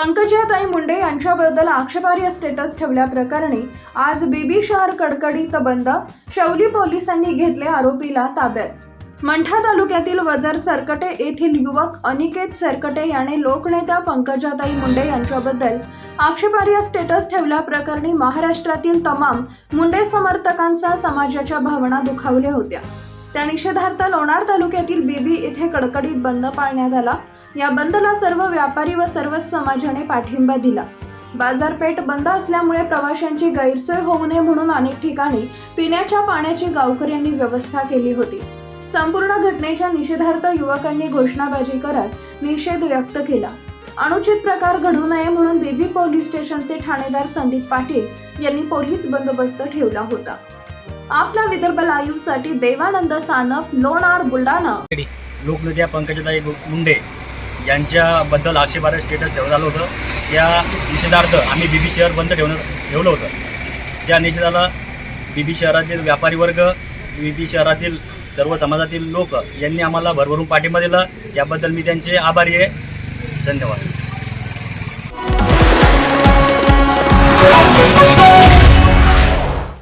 पंकजाताई मुंडे यांच्याबद्दल आक्षेपार्ह स्टेटस ठेवल्याप्रकरणी आज बीबी शहर कडकडीत बंद शौली पोलिसांनी घेतले आरोपीला ताब्यात. मंठा तालुक्यातील वजर सरकटे येथील युवक अनिकेत सरकटे याने लोकनेत्या पंकजाताई मुंडे यांच्याबद्दल आक्षेपार्ह स्टेटस ठेवल्याप्रकरणी महाराष्ट्रातील तमाम मुंडे समर्थकांचा समाजाच्या भावना दुखावल्या होत्या. त्या निषेधार्थ लोणार तालुक्यातील बीबी येथे कडकडीत बंद पाळण्यात आला. या बंदला सर्व व्यापारी व सर्वच समाजाने पाठिंबा दिला. बाजारपेठ बंद असल्यामुळे प्रवाशांची गैरसोय होऊ नये म्हणून अनेक ठिकाणी पिण्याच्या पाण्याची गावकऱ्यांनी व्यवस्था केली होती. संपूर्ण घटनेच्या निषेधार्थ युवकांनी घोषणाबाजी करत निषेध व्यक्त केला. अनुचित प्रकार घडू नये म्हणून बेबी पोलीस स्टेशनचे ठाणेदार संदीप पाटील यांनी पोलीस बंदोबस्त ठेवला होता. आपला विदर्भ लाईव्हसाठी देवानंद सानप लोणार बुलढाणा. लोकनेत्या पंकजाताई मुंडे यांच्याबद्दल आक्षेपार्ह स्टेटस ठेवलं आलं होतं. त्या निषेधार्थ आम्ही बीबी शहर बंद ठेवणं ठेवलं होतं. त्या निषेधाला बीबी शहरातील व्यापारी वर्ग बीबी शहरातील सर्व समाजातील लोक यांनी आम्हाला भरभरून पाठिंबा दिला. त्याबद्दल मी त्यांचे आभारी आहे. धन्यवाद.